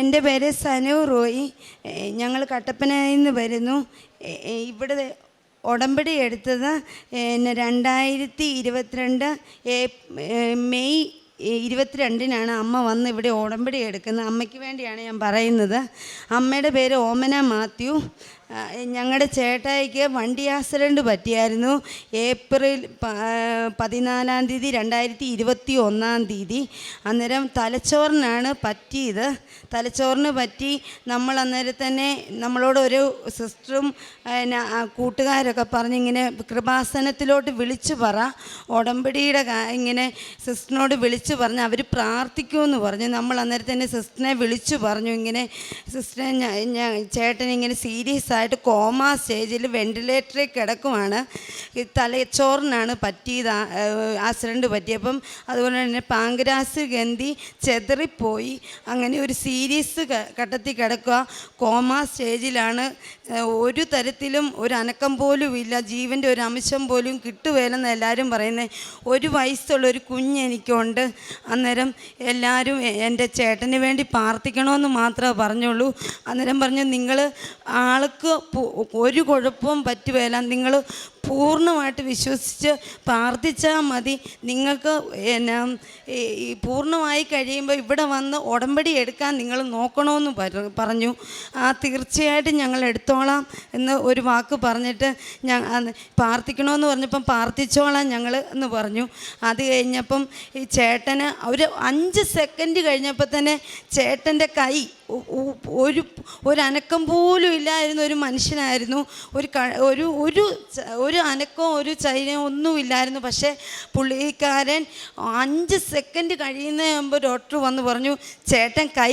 എന്റെ പേര് സനു റോയി. ഞങ്ങൾ കട്ടപ്പനയിൽ നിന്ന് വരുന്നു. ഇവിടെ ഉടമ്പടി എടുത്തത് പിന്നെ രണ്ടായിരത്തി ഇരുപത്തിരണ്ട് മെയ് ഇരുപത്തിരണ്ടിനാണ് അമ്മ വന്ന് ഇവിടെ ഉടമ്പടി എടുക്കുന്നത്. അമ്മയ്ക്ക് വേണ്ടിയാണ് ഞാൻ പറയുന്നത്. അമ്മയുടെ പേര് ഓമന മാത്യു. ഞങ്ങളുടെ ചേട്ടായിക്ക് വണ്ടി ആക്സിഡന്റ് പറ്റിയായിരുന്നു. ഏപ്രിൽ പതിനാലാം തീയതി രണ്ടായിരത്തി ഇരുപത്തി ഒന്നാം തീയതി. അന്നേരം തലച്ചോറിനാണ് പറ്റിയത്. തലച്ചോറിന് പറ്റി നമ്മൾ അന്നേരം തന്നെ നമ്മളോട് ഒരു സിസ്റ്ററും കൂട്ടുകാരൊക്കെ പറഞ്ഞിങ്ങനെ കൃപാസനത്തിലോട്ട് വിളിച്ചു പറ. ഉടമ്പടിയുടെ ഇങ്ങനെ സിസ്റ്ററിനോട് വിളിച്ചു പറഞ്ഞ് അവർ പ്രാർത്ഥിക്കുമെന്ന് പറഞ്ഞു. നമ്മൾ അന്നേരം തന്നെ സിസ്റ്ററിനെ വിളിച്ചു പറഞ്ഞു. ഇങ്ങനെ സിസ്റ്ററെ ചേട്ടൻ ഇങ്ങനെ സീരിയസ് ആയിട്ട് കോമ സ്റ്റേജിൽ വെന്റിലേറ്ററിൽ കിടക്കുവാണ്. ഈ തലച്ചോറിനാണ് പറ്റിയത് ആക്സിഡന്റ് പറ്റിയപ്പം അതുപോലെ തന്നെ പാങ്കരാസ് ഗന്ധി ചെതറിപ്പോയി. അങ്ങനെ ഒരു സീരിയസ് ഘട്ടത്തിൽ കിടക്കുക. കോമ സ്റ്റേജിലാണ് ഒരു തരത്തിലും ഒരു അനക്കം പോലും ഇല്ല. ജീവന്റെ ഒരു അംശം പോലും കിട്ടുകയില്ലെന്ന് എല്ലാവരും പറയുന്നത് ഒരു വയസ്സുള്ള ഒരു കുഞ്ഞ് എനിക്കുണ്ട്. അന്നേരം എല്ലാവരും എന്റെ ചേട്ടന് വേണ്ടി പ്രാർത്ഥിക്കണമെന്ന് മാത്രമേ പറഞ്ഞുള്ളൂ. അന്നേരം പറഞ്ഞു നിങ്ങൾ ആൾക്ക് ഒരു കുഴപ്പവും പറ്റുകയില്ല. നിങ്ങൾ പൂർണമായിട്ട് വിശ്വസിച്ച് പ്രാർത്ഥിച്ചാൽ മതി. നിങ്ങൾക്ക് എന്നാ ഈ പൂർണമായി കഴിയുമ്പോൾ ഇവിടെ വന്ന് ഉടമ്പടി എടുക്കാൻ നിങ്ങൾ നോക്കണമെന്ന് പറഞ്ഞു. ആ തീർച്ചയായിട്ടും ഞങ്ങൾ എടുത്തോളാം എന്ന് ഒരു വാക്ക് പറഞ്ഞിട്ട് ഞാൻ പ്രാർത്ഥിക്കണമെന്ന് പറഞ്ഞപ്പം പ്രാർത്ഥിച്ചോളാം ഞങ്ങൾ എന്ന് പറഞ്ഞു. അത് കഴിഞ്ഞപ്പം ഈ ചേട്ടന് ഒരു അഞ്ച് സെക്കൻഡ് കഴിഞ്ഞപ്പോൾ തന്നെ ചേട്ടന്റെ കൈ ഒരു ഒരനക്കം പോലും ഇല്ലായിരുന്ന ഒരു മനുഷ്യനായിരുന്നു. ഒരു ഒരു ഒരു ഒരു അനക്കവും ഒരു ചൈനയും ഒന്നും ഇല്ലായിരുന്നു. പക്ഷേ പുള്ളിക്കാരൻ അഞ്ച് സെക്കൻഡ് കഴിയുന്ന ഡോക്ടർ വന്ന് പറഞ്ഞു ചേട്ടൻ കൈ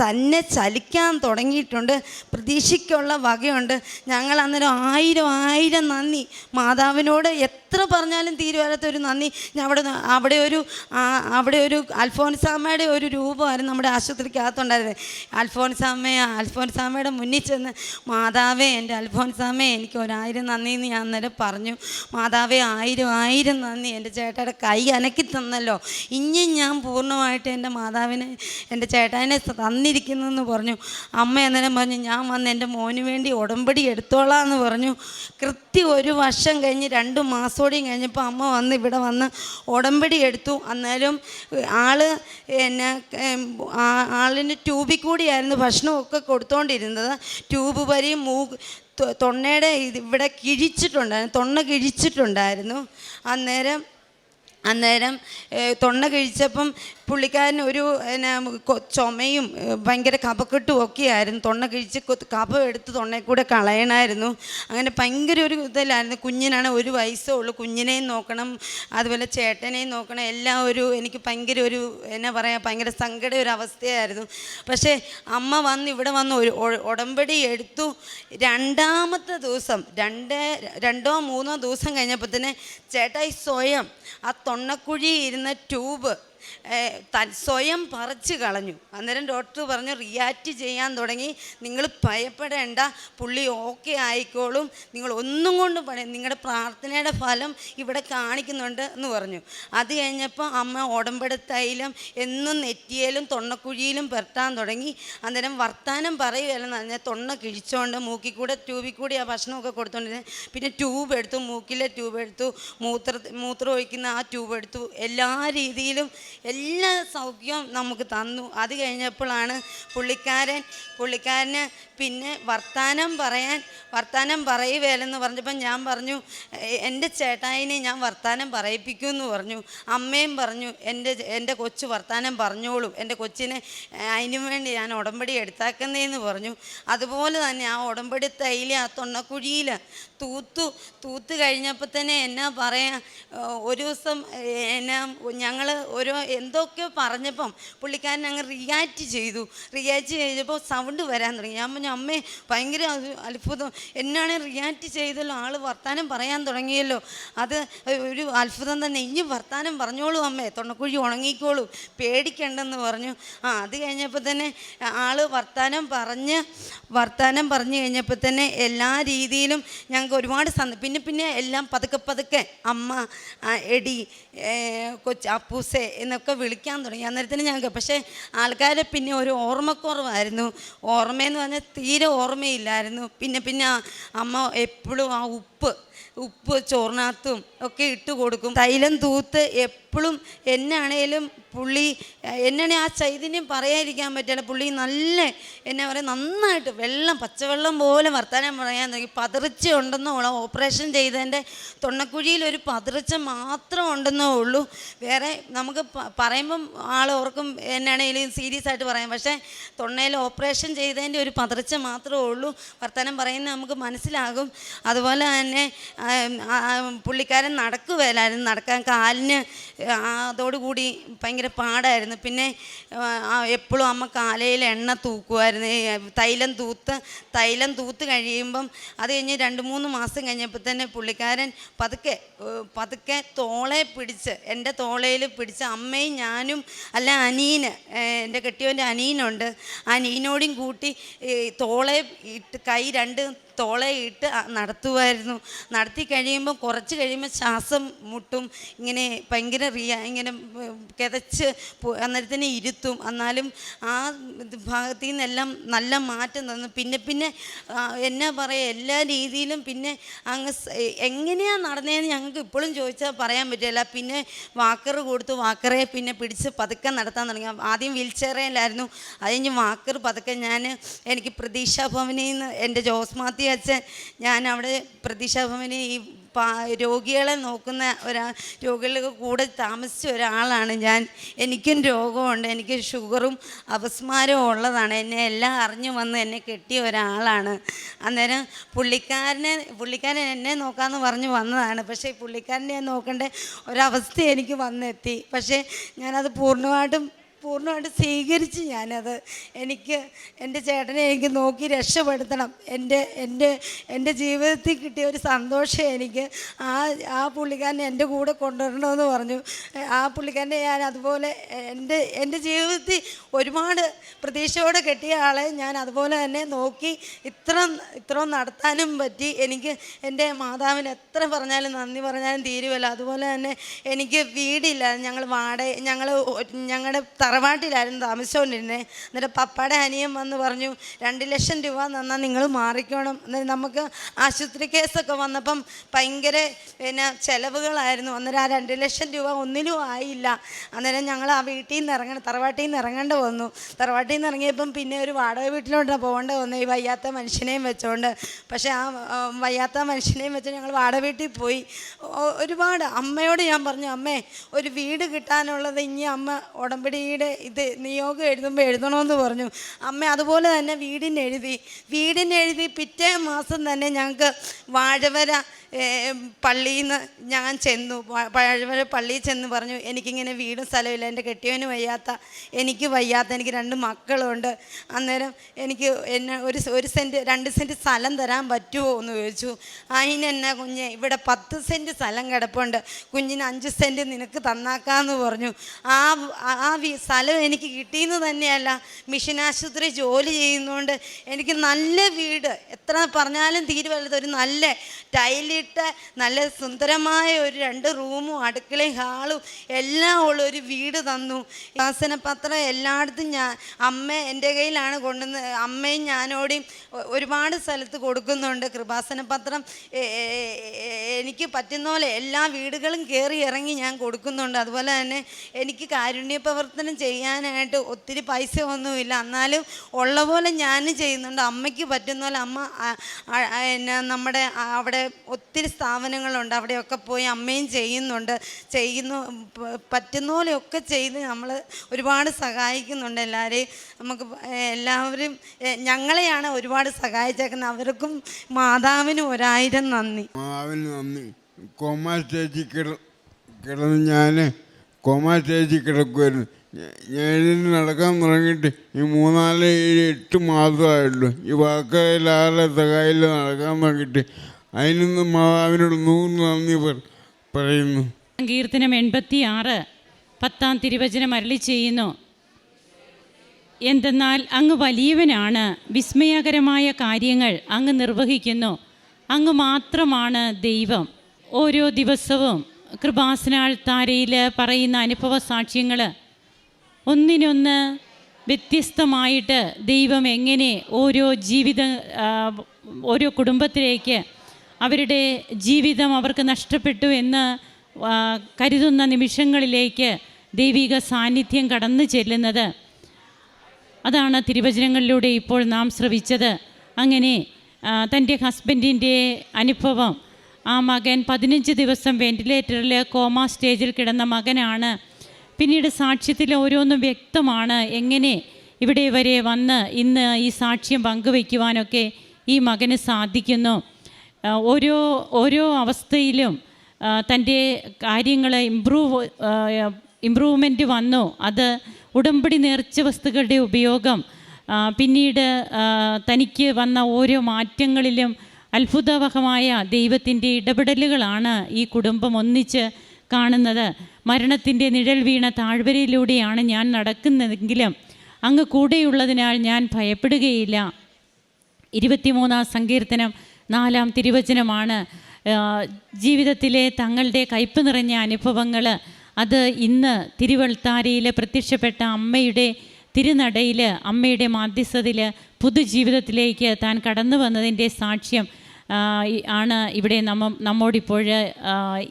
തന്നെ ചലിക്കാൻ തുടങ്ങിയിട്ടുണ്ട്. പ്രതീക്ഷയ്ക്കുള്ള വകയുണ്ട്. ഞങ്ങൾ അന്നേരം ആയിരം ആയിരം നന്ദി. മാതാവിനോട് എത്ര പറഞ്ഞാലും തീരുവാത്ത ഒരു നന്ദി. അവിടെ അവിടെ ഒരു അവിടെ ഒരു അൽഫോൻസാമ്മയുടെ ഒരു രൂപമായിരുന്നു നമ്മുടെ ആശുപത്രിക്കകത്തുണ്ടായിരുന്നത്. അൽഫോൻസാമ്മയെ അൽഫോൻസാമ്മയുടെ മുന്നിൽ ചെന്ന് മാതാവേ എന്റെ അൽഫോൻസാമ്മയെ എനിക്ക് ഒരായിരം നന്ദി എന്ന് ഞാൻ അന്നേരം പറഞ്ഞു. മാതാവേ ആയിരം ആയിരം നന്ദി. എന്റെ ചേട്ടയുടെ കൈ അനക്കി തന്നല്ലോ. ഇനിയും ഞാൻ പൂർണമായിട്ട് എന്റെ മാതാവിനെ എന്റെ ചേട്ടനെ തന്നിരിക്കുന്നു എന്ന് പറഞ്ഞു. അമ്മ അന്നേരം പറഞ്ഞു ഞാൻ വന്ന് എന്റെ മോന് വേണ്ടി ഉടമ്പടി എടുത്തോളാം എന്ന് പറഞ്ഞു. കൃത്യം ഒരു വർഷം കഴിഞ്ഞ് രണ്ട് മാസത്തോടെയും കഴിഞ്ഞപ്പോൾ അമ്മ വന്ന് ഇവിടെ വന്ന് ഉടമ്പടി എടുത്തു. അന്നേരം ആൾ എന്നെ ആളിന് ട്യൂബിൽ കൂടിയായിരുന്നു ഭക്ഷണമൊക്കെ കൊടുത്തോണ്ടിരുന്നത്. ട്യൂബ് വരി മൂ തൊണ്ണയുടെ ഇത് ഇവിടെ കിഴിച്ചിട്ടുണ്ടായിരുന്നു തൊണ്ണ കിഴിച്ചിട്ടുണ്ടായിരുന്നു. അന്നേരം അന്നേരം തൊണ്ണ കഴിച്ചപ്പം പുള്ളിക്കാരൻ ഒരു എന്നാ, ചുമയും ഭയങ്കര കപക്കെട്ടും ഒക്കെ ആയിരുന്നു തൊണ്ട കഴിച്ച് കപ എടുത്ത് തൊണ്ണയിൽ കൂടെ കളയണമായിരുന്നു അങ്ങനെ ഭയങ്കര ഒരു ഇതിലായിരുന്നു കുഞ്ഞിനാണ് ഒരു വയസ്സേ ഉള്ളൂ. കുഞ്ഞിനെയും നോക്കണം അതുപോലെ ചേട്ടനെയും നോക്കണം. എല്ലാം ഒരു എനിക്ക് ഭയങ്കര ഒരു എന്നാ പറയുക ഭയങ്കര സങ്കട ഒരു അവസ്ഥയായിരുന്നു. പക്ഷേ അമ്മ വന്ന് ഇവിടെ വന്ന് ഒരു ഉടമ്പടി എടുത്തു. രണ്ടാമത്തെ ദിവസം രണ്ട് രണ്ടോ മൂന്നോ ദിവസം കഴിഞ്ഞപ്പോൾ തന്നെ ചേട്ടായി സ്വയം ആ തൊണ്ണക്കുഴി ഇരുന്ന ട്യൂബ് ഏഹ്, ത- സ്വയം പറിച്ചു കളഞ്ഞു. അന്നേരം ഡോക്ടർ പറഞ്ഞു റിയാക്റ്റ് ചെയ്യാൻ തുടങ്ങി. നിങ്ങൾ ഭയപ്പെടേണ്ട. പുള്ളി ഓക്കെ ആയിക്കോളും. നിങ്ങൾ ഒന്നും കൊണ്ട് പണി നിങ്ങളുടെ പ്രാർത്ഥനയുടെ ഫലം ഇവിടെ കാണിക്കുന്നുണ്ട് എന്ന് പറഞ്ഞു. അത് കഴിഞ്ഞപ്പോൾ അമ്മ ഉടമ്പടി തൈലം എന്നും നെറ്റിയേലും തൊണ്ണക്കുഴിയിലും പെരട്ടാൻ തുടങ്ങി. അന്നേരം വർത്താനം പറയുകയല്ലെന്ന് പറഞ്ഞാൽ തൊണ്ണ കിഴിച്ചോണ്ട് മൂക്കിൽ കൂടെ ട്യൂബിൽ കൂടി ആ ഭക്ഷണമൊക്കെ കൊടുത്തോണ്ടിരുന്നത് പിന്നെ ട്യൂബ് എടുത്തു മൂക്കിലെ ട്യൂബ് എടുത്തു മൂത്ര മൂത്രം ഒഴിക്കുന്ന ആ ട്യൂബ് എടുത്തു. എല്ലാ രീതിയിലും എല്ലാ സൗഖ്യവും നമുക്ക് തന്നു. അത് കഴിഞ്ഞപ്പോഴാണ് പുള്ളിക്കാരൻ പുള്ളിക്കാരന് പിന്നെ വർത്താനം പറയാൻ വർത്താനം പറയുകയല്ലെന്ന് പറഞ്ഞപ്പോൾ ഞാൻ പറഞ്ഞു എന്റെ ചേട്ടായിനെ ഞാൻ വർത്താനം പറയിപ്പിക്കുമെന്ന് പറഞ്ഞു. അമ്മയും പറഞ്ഞു എന്റെ എന്റെ കൊച്ചു വർത്താനം പറഞ്ഞോളും. എന്റെ കൊച്ചിനെ അതിനു വേണ്ടി ഞാൻ ഉടമ്പടി എടുത്താക്കുന്നതെന്ന് പറഞ്ഞു. അതുപോലെ തന്നെ ആ ഉടമ്പടി തൈല ആ തൊണ്ണക്കുഴിയിൽ തൂത്തു തൂത്ത് കഴിഞ്ഞപ്പോൾ തന്നെ എന്നാ പറയാ ഒരു ദിവസം എന്നാ ഞങ്ങൾ ഓരോ എന്തൊക്കെയോ പറഞ്ഞപ്പം പുള്ളിക്കാരൻ അങ്ങ് റിയാക്റ്റ് ചെയ്തു. റിയാക്റ്റ് ചെയ്തപ്പോൾ സൗണ്ട് വരാൻ തുടങ്ങി. ഞാൻ പറഞ്ഞു അമ്മേ ഭയങ്കര അത് അത്ഭുതം. എന്നാണ് റിയാക്റ്റ് ചെയ്തല്ലോ? ആൾ വർത്താനം പറയാൻ തുടങ്ങിയല്ലോ. അത് ഒരു അത്ഭുതം തന്നെ. ഇനി വർത്താനം പറഞ്ഞോളൂ അമ്മേ. തൊണ്ണക്കുഴി ഉണങ്ങിക്കോളൂ. പേടിക്കണ്ടെന്ന് പറഞ്ഞു. ആ അത് കഴിഞ്ഞപ്പോൾ തന്നെ ആൾ വർത്താനം പറഞ്ഞ് വർത്താനം പറഞ്ഞു കഴിഞ്ഞപ്പോൾ തന്നെ എല്ലാ രീതിയിലും ഞങ്ങൾക്ക് ഒരുപാട് സന്ത പിന്നെ പിന്നെ എല്ലാം പതുക്കെ പതുക്കെ അമ്മ എടി കൊച്ചു അപ്പൂസെ എന്നൊക്കെ എന്നൊക്കെ വിളിക്കാൻ തുടങ്ങി. അന്നേരത്തിന് ഞങ്ങൾക്ക് പക്ഷേ ആൾക്കാരെ പിന്നെ ഒരു ഓർമ്മക്കുറവായിരുന്നു. ഓർമ്മയെന്ന് പറഞ്ഞാൽ തീരെ ഓർമ്മയില്ലായിരുന്നു. പിന്നെ പിന്നെ അമ്മ എപ്പോഴും ആ ഉപ്പ് ഉപ്പ് ചോറിനകത്തും ഒക്കെ ഇട്ട് കൊടുക്കും. തൈലം തൂത്ത് എപ്പോഴും എന്നാണേലും പുള്ളി എന്നാണെ ആ ചൈതന്യം പറയാതിരിക്കാൻ പറ്റില്ല പുള്ളി നല്ല എന്നാ പറയുക നന്നായിട്ട് വെള്ളം പച്ചവെള്ളം പോലെ വർത്താനം പറയാൻ തുടങ്ങി. പതറിച്ച ഉള്ളൂ ഓപ്പറേഷൻ ചെയ്തതിന്റെ തൊണ്ണക്കുഴിയിൽ ഒരു പതറിച്ച മാത്രം ഉണ്ടെന്നേ ഉള്ളൂ. വേറെ നമുക്ക് പറയുമ്പം ആൾ ഓർക്കും എന്നാണേലും സീരിയസ് ആയിട്ട് പറയാം. പക്ഷേ തൊണ്ണയിൽ ഓപ്പറേഷൻ ചെയ്തതിന്റെ ഒരു പതറിച്ച മാത്രമേ ഉള്ളൂ. വർത്താനം പറയുന്നത് നമുക്ക് മനസ്സിലാകും. അതുപോലെ തന്നെ പുള്ളിക്കാരൻ നടക്കുകയില്ലായിരുന്നു. നടക്കാൻ കാലിന് അതോടുകൂടി ഭയങ്കര പാടായിരുന്നു. പിന്നെ എപ്പോഴും അമ്മ കാലയിൽ എണ്ണ തൂക്കുമായിരുന്നു. തൈലം തൂത്ത് തൈലം തൂത്ത് കഴിയുമ്പം അത് കഴിഞ്ഞ് രണ്ട് മൂന്ന് മാസം കഴിഞ്ഞപ്പോൾ തന്നെ പുള്ളിക്കാരൻ പതുക്കെ പതുക്കെ തോളെ പിടിച്ച് എന്റെ തോളയിൽ പിടിച്ച് അമ്മയും ഞാനും അല്ല അനീന് എന്റെ കെട്ടിയവന്റെ അനീനുണ്ട് അനീനോടും കൂട്ടി തോളെ ഇട്ട് കൈ രണ്ട് തോളെ ഇട്ട് അ- നടത്തുമായിരുന്നു നടത്തി കഴിയുമ്പോൾ കുറച്ച് കഴിയുമ്പോൾ ശ്വാസം മുട്ടും ഇങ്ങനെ ഭയങ്കര റിയ ഇങ്ങനെ കിതച്ച് അന്നേരത്തിന് ഇരുത്തും. എന്നാലും ആ ഭാഗത്തു നിന്നെല്ലാം നല്ല മാറ്റം തന്നു. പിന്നെ പിന്നെ എന്നാ പറയുക എല്ലാ രീതിയിലും പിന്നെ അങ്ങ് എങ്ങനെയാണ് നടന്നതെന്ന് ഞങ്ങൾക്ക് ഇപ്പോഴും ചോദിച്ചാൽ പറയാൻ പറ്റില്ല. പിന്നെ വാക്കർ കൊടുത്തു വാക്കറെ പിന്നെ പിടിച്ച് പതുക്കെ നടത്താൻ തുടങ്ങി. ആദ്യം വീൽ ചെയറിലായിരുന്നു അത് കഴിഞ്ഞ് വാക്കർ പതുക്കെ ഞാൻ എനിക്ക് പ്രതീക്ഷാ ഭവനിൽ നിന്ന് എന്റെ ജോസ് മാത്യു അച്ഛൻ ഞാൻ അവിടെ പ്രതിഷേധമിന് ഈ രോഗികളെ നോക്കുന്ന ഒരാ രോഗികളുടെ കൂടെ താമസിച്ച ഒരാളാണ് ഞാൻ. എനിക്കും രോഗമുണ്ട് എനിക്ക് ഷുഗറും അപസ്മാരവും ഉള്ളതാണ്. എന്നെ എല്ലാം അറിഞ്ഞു വന്ന് എന്നെ കെട്ടിയ ഒരാളാണ്. അന്നേരം പുള്ളിക്കാരനെ പുള്ളിക്കാരൻ എന്നെ നോക്കാമെന്ന് പറഞ്ഞു വന്നതാണ്. പക്ഷേ പുള്ളിക്കാരനെ നോക്കേണ്ട ഒരവസ്ഥ എനിക്ക് വന്നെത്തി. പക്ഷേ ഞാനത് പൂർണമായിട്ടും പൂർണമായിട്ട് സ്വീകരിച്ച് ഞാനത് എനിക്ക് എന്റെ ചേട്ടനെ എനിക്ക് നോക്കി രക്ഷപ്പെടുത്തണം. എന്റെ എന്റെ എന്റെ ജീവിതത്തിൽ കിട്ടിയ ഒരു സന്തോഷം എനിക്ക് ആ ആ പുള്ളിക്കാരനെ എന്റെ കൂടെ കൊണ്ടുവരണമെന്ന് പറഞ്ഞു. ആ പുള്ളിക്കാരനെ ഞാൻ അതുപോലെ എന്റെ എന്റെ ജീവിതത്തിൽ ഒരുപാട് പ്രതീക്ഷയോടെ കെട്ടിയ ആളെ ഞാൻ അതുപോലെ തന്നെ നോക്കി ഇത്ര ഇത്ര നടത്താനും പറ്റി. എനിക്ക് എന്റെ മാതാവിന് എത്ര പറഞ്ഞാലും നന്ദി പറഞ്ഞാലും തീരുമല്ല അതുപോലെ തന്നെ എനിക്ക് വീടില്ല. ഞങ്ങൾ വാടക ഞങ്ങൾ ഞങ്ങളുടെ തറവാട്ടിലായിരുന്നു താമസിച്ചുകൊണ്ടിരുന്നത് എന്നിട്ട് പപ്പയുടെ അനിയൻ വന്ന് പറഞ്ഞു രണ്ട് ലക്ഷം രൂപ തന്നാൽ നിങ്ങൾ മാറിക്കോണം. എന്നിട്ട് നമുക്ക് ആശുപത്രി കേസൊക്കെ വന്നപ്പം ഭയങ്കര പിന്നെ ചിലവുകളായിരുന്നു. അന്നേരം ആ രണ്ട് ലക്ഷം രൂപ ഒന്നിനും ആയില്ല. അന്നേരം ഞങ്ങൾ ആ വീട്ടിൽ നിന്ന് ഇറങ്ങണം തറവാട്ടിൽ നിന്ന് ഇറങ്ങേണ്ട വന്നു. തറവാട്ടിൽ നിന്ന് ഇറങ്ങിയപ്പം പിന്നെ ഒരു വാടക വീട്ടിലോട്ട് പോകേണ്ട വന്നു ഈ വയ്യാത്ത മനുഷ്യനെയും വെച്ചോണ്ട്. പക്ഷേ ആ വയ്യാത്ത മനുഷ്യനെയും വെച്ച് ഞങ്ങൾ വാടക വീട്ടിൽ പോയി. ഒരുപാട് അമ്മയോട് ഞാൻ പറഞ്ഞു അമ്മേ ഒരു വീട് കിട്ടാനുള്ളത് ഇനി അമ്മ ഉടമ്പടിയുടെ ഇത് നിയോഗം എഴുതുമ്പോൾ എഴുതണമെന്ന് പറഞ്ഞു. അമ്മ അതുപോലെ തന്നെ വീടിനെഴുതി. വീടിനെഴുതി പിറ്റേ മാസം തന്നെ ഞങ്ങൾക്ക് വാഴവര പള്ളിയിൽ നിന്ന് ഞാൻ ചെന്നു. പഴവര പള്ളിയിൽ ചെന്ന് പറഞ്ഞു എനിക്കിങ്ങനെ വീടും സ്ഥലമില്ല എന്റെ കെട്ടിയവന് വയ്യാത്ത എനിക്ക് വയ്യാത്ത എനിക്ക് രണ്ട് മക്കളുണ്ട്. അന്നേരം എനിക്ക് എന്നെ ഒരു ഒരു സെന്റ് രണ്ട് സെന്റ് സ്ഥലം തരാൻ പറ്റുമോ? എന്ന് ചോദിച്ചു. അതിനെന്നെ കുഞ്ഞെ ഇവിടെ പത്ത് സെന്റ് സ്ഥലം കിടപ്പുണ്ട്. കുഞ്ഞിന് അഞ്ച് സെന്റ് നിനക്ക് തന്നാക്കാന്ന് പറഞ്ഞു. ആ- ആ സ്ഥലം എനിക്ക് കിട്ടിയെന്ന് തന്നെയല്ല. മിഷൻ ആശുപത്രി ജോലി ചെയ്യുന്നതുകൊണ്ട് എനിക്ക് നല്ല വീട്. എത്ര പറഞ്ഞാലും തീരുവല്ലത് ഒരു നല്ല ടൈലിട്ട നല്ല സുന്ദരമായ ഒരു രണ്ട് റൂമും അടുക്കളയും ഹാളും എല്ലാം ഉള്ള ഒരു വീട് തന്നു. ശാസനപത്രം എല്ലായിടത്തും ഞാൻ അമ്മ എന്റെ കയ്യിലാണ് കൊണ്ടുവന്ന് അമ്മയും ഞാനോടെയും ഒരുപാട് സ്ഥലത്ത് കൊടുക്കുന്നുണ്ട്. കൃപാസന പത്രം എനിക്ക് പറ്റുന്ന പോലെ എല്ലാ വീടുകളും കയറി ഇറങ്ങി ഞാൻ കൊടുക്കുന്നുണ്ട്. അതുപോലെ തന്നെ എനിക്ക് കാരുണ്യ പ്രവർത്തനം ചെയ്യാനായിട്ട് ഒത്തിരി പൈസ ഒന്നുമില്ല. എന്നാലും ഉള്ള പോലെ ഞാൻ ചെയ്യുന്നുണ്ട്. അമ്മയ്ക്ക് പറ്റുന്ന പോലെ അമ്മ എന്നാ നമ്മുടെ അവിടെ ഒത്തിരി സ്ഥാപനങ്ങളുണ്ട്. അവിടെയൊക്കെ പോയി അമ്മയും ചെയ്യുന്നുണ്ട്. ചെയ്യുന്നു പറ്റുന്ന പോലെയൊക്കെ ചെയ്ത് നമ്മൾ ഒരുപാട് സഹായിക്കുന്നുണ്ട് എല്ലാവരെയും നമുക്ക് എല്ലാവരും ഞങ്ങളെയാണ് ഒരുപാട് സഹായിച്ചേക്കുന്നത്. അവർക്കും മാതാവിനും ഒരായിരം നന്ദി. മാതാവിന് നന്ദി. കോമ സ്റ്റേജിൽ കിട കിടന്ന് ഞാൻ കോമ സ്റ്റേജിൽ കിടക്കുമായിരുന്നു ഞാൻ നടക്കാൻ തുടങ്ങിയിട്ട് ഈ മൂന്നാൽ ഏഴ് എട്ട് മാസമായുള്ളൂ. ഈ വാക്കയിലാറെ സഹായില്ല നടക്കാൻ തുടങ്ങിയിട്ട് അതിനൊന്നും മാതാവിനോട് പറയുന്നു. സങ്കീർത്തനം എൺപത്തി ആറ് പത്താം തിരുവചനം അരളി ചെയ്യുന്നു. എന്തെന്നാൽ അങ്ങ് വലിയവനാണ് വിസ്മയകരമായ കാര്യങ്ങൾ അങ്ങ് നിർവഹിക്കുന്നു. അങ്ങ് മാത്രമാണ് ദൈവം. ഓരോ ദിവസവും കൃപാസനാൾ താരയിൽ പറയുന്ന അനുഭവ സാക്ഷ്യങ്ങൾ ഒന്നിനൊന്ന് വ്യത്യസ്തമായിട്ട് ദൈവം എങ്ങനെ ഓരോ ജീവിത ഓരോ കുടുംബത്തിലേക്ക് അവരുടെ ജീവിതം അവർക്ക് നഷ്ടപ്പെട്ടു എന്ന് കരുതുന്ന നിമിഷങ്ങളിലേക്ക് ദൈവിക സാന്നിധ്യം കടന്നു ചെല്ലുന്നത്. അതാണ് തിരുവചനങ്ങളിലൂടെ ഇപ്പോൾ നാം ശ്രവിച്ചത്. അങ്ങനെ തന്റെ ഹസ്ബൻഡിന്റെ അനുഭവം ആ മകൻ പതിനഞ്ച് ദിവസം വെന്റിലേറ്ററിൽ കോമ സ്റ്റേജിൽ കിടന്ന മകനാണ്. പിന്നീട് സാക്ഷ്യത്തിൽ ഓരോന്നും വ്യക്തമാണ്. എങ്ങനെ ഇവിടെ വരെ വന്ന് ഇന്ന് ഈ സാക്ഷ്യം പങ്കുവയ്ക്കുവാനൊക്കെ ഈ മകന് സാധിക്കുന്നു. ഓരോ ഓരോ അവസ്ഥയിലും തന്റെ കാര്യങ്ങൾ ഇമ്പ്രൂവ് ഇമ്പ്രൂവ്മെന്റ് വന്നു. അത് ഉടമ്പടി നേർച്ച വസ്തുക്കളുടെ ഉപയോഗം പിന്നീട് തനിക്ക് വന്ന ഓരോ മാറ്റങ്ങളിലും അത്ഭുതവഹമായ ദൈവത്തിന്റെ ഇടപെടലുകളാണ് ഈ കുടുംബം ഒന്നിച്ച് കാണുന്നത്. മരണത്തിന്റെ നിഴൽ വീണ താഴ്വരയിലൂടെയാണ് ഞാൻ നടക്കുന്നതെങ്കിലും അങ്ങ് കൂടെയുള്ളതിനാൽ ഞാൻ ഭയപ്പെടുകയില്ല. ഇരുപത്തിമൂന്നാം സങ്കീർത്തനം നാലാം തിരുവചനമാണ്. ജീവിതത്തിലെ തങ്ങളുടെ കയ്പ് നിറഞ്ഞ അനുഭവങ്ങൾ അത് ഇന്ന് തിരുവൾത്താരയിൽ പ്രത്യക്ഷപ്പെട്ട അമ്മയുടെ തിരുനടയിൽ അമ്മയുടെ മാധ്യസ്ഥതയിൽ പുതുജീവിതത്തിലേക്ക് താൻ കടന്നു വന്നതിന്റെ സാക്ഷ്യം ആണ് ഇവിടെ നമ്മ നമ്മോടിപ്പോൾ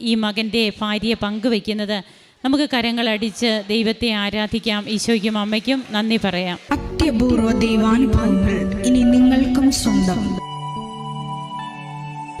ഈ മകന്റെ ഭാര്യയെ പങ്കുവയ്ക്കുന്നത്. നമുക്ക് കരങ്ങളടിച്ച് ദൈവത്തെ ആരാധിക്കാം. ഈശോയ്ക്കും അമ്മയ്ക്കും നന്ദി പറയാം. അത്യപൂർവ ദൈവാനുഭവങ്ങൾ ഇനി നിങ്ങൾക്കും സ്വന്തം.